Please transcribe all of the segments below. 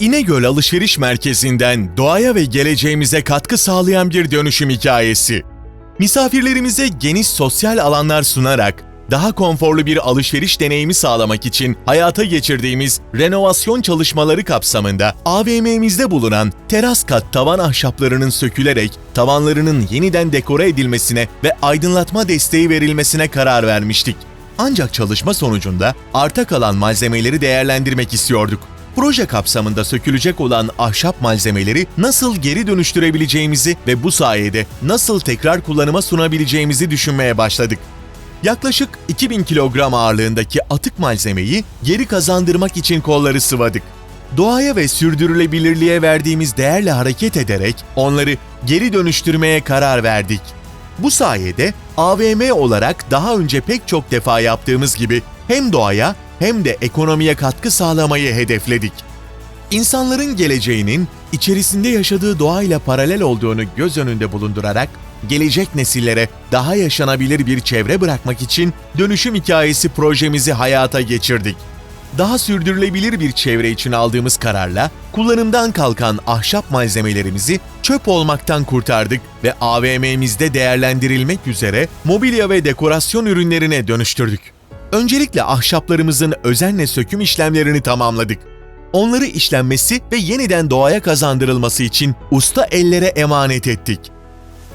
İnegöl Alışveriş Merkezi'nden doğaya ve geleceğimize katkı sağlayan bir dönüşüm hikayesi. Misafirlerimize geniş sosyal alanlar sunarak daha konforlu bir alışveriş deneyimi sağlamak için hayata geçirdiğimiz renovasyon çalışmaları kapsamında AVM'mizde bulunan teras kat tavan ahşaplarının sökülerek tavanlarının yeniden dekore edilmesine ve aydınlatma desteği verilmesine karar vermiştik. Ancak çalışma sonucunda arta kalan malzemeleri değerlendirmek istiyorduk. Proje kapsamında sökülecek olan ahşap malzemeleri nasıl geri dönüştürebileceğimizi ve bu sayede nasıl tekrar kullanıma sunabileceğimizi düşünmeye başladık. Yaklaşık 2000 kilogram ağırlığındaki atık malzemeyi geri kazandırmak için kolları sıvadık. Doğaya ve sürdürülebilirliğe verdiğimiz değerle hareket ederek onları geri dönüştürmeye karar verdik. Bu sayede AVM olarak daha önce pek çok defa yaptığımız gibi hem doğaya hem de ekonomiye katkı sağlamayı hedefledik. İnsanların geleceğinin içerisinde yaşadığı doğayla paralel olduğunu göz önünde bulundurarak gelecek nesillere daha yaşanabilir bir çevre bırakmak için dönüşüm hikayesi projemizi hayata geçirdik. Daha sürdürülebilir bir çevre için aldığımız kararla kullanımdan kalkan ahşap malzemelerimizi çöp olmaktan kurtardık ve AVM'mizde değerlendirilmek üzere mobilya ve dekorasyon ürünlerine dönüştürdük. Öncelikle ahşaplarımızın özenle söküm işlemlerini tamamladık. Onları işlenmesi ve yeniden doğaya kazandırılması için usta ellere emanet ettik.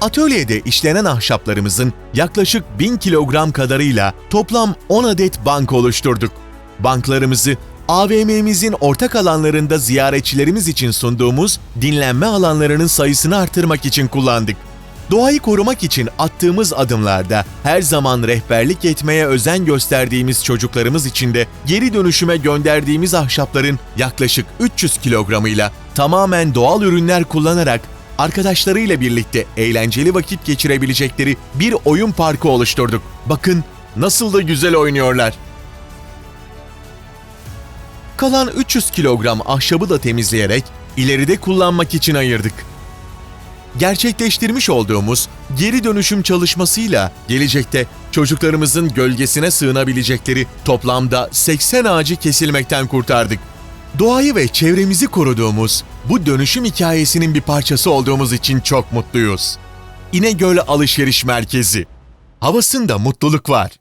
Atölyede işlenen ahşaplarımızın yaklaşık 1000 kilogram kadarıyla toplam 10 adet bank oluşturduk. Banklarımızı AVM'mizin ortak alanlarında ziyaretçilerimiz için sunduğumuz dinlenme alanlarının sayısını artırmak için kullandık. Doğayı korumak için attığımız adımlarda her zaman rehberlik etmeye özen gösterdiğimiz çocuklarımız için de geri dönüşüme gönderdiğimiz ahşapların yaklaşık 300 kilogramıyla tamamen doğal ürünler kullanarak arkadaşlarıyla birlikte eğlenceli vakit geçirebilecekleri bir oyun parkı oluşturduk. Bakın nasıl da güzel oynuyorlar. Kalan 300 kilogram ahşabı da temizleyerek ileride kullanmak için ayırdık. Gerçekleştirmiş olduğumuz geri dönüşüm çalışmasıyla gelecekte çocuklarımızın gölgesine sığınabilecekleri toplamda 80 ağacı kesilmekten kurtardık. Doğayı ve çevremizi koruduğumuz bu dönüşüm hikayesinin bir parçası olduğumuz için çok mutluyuz. İnegöl Alışveriş Merkezi. Havasında mutluluk var.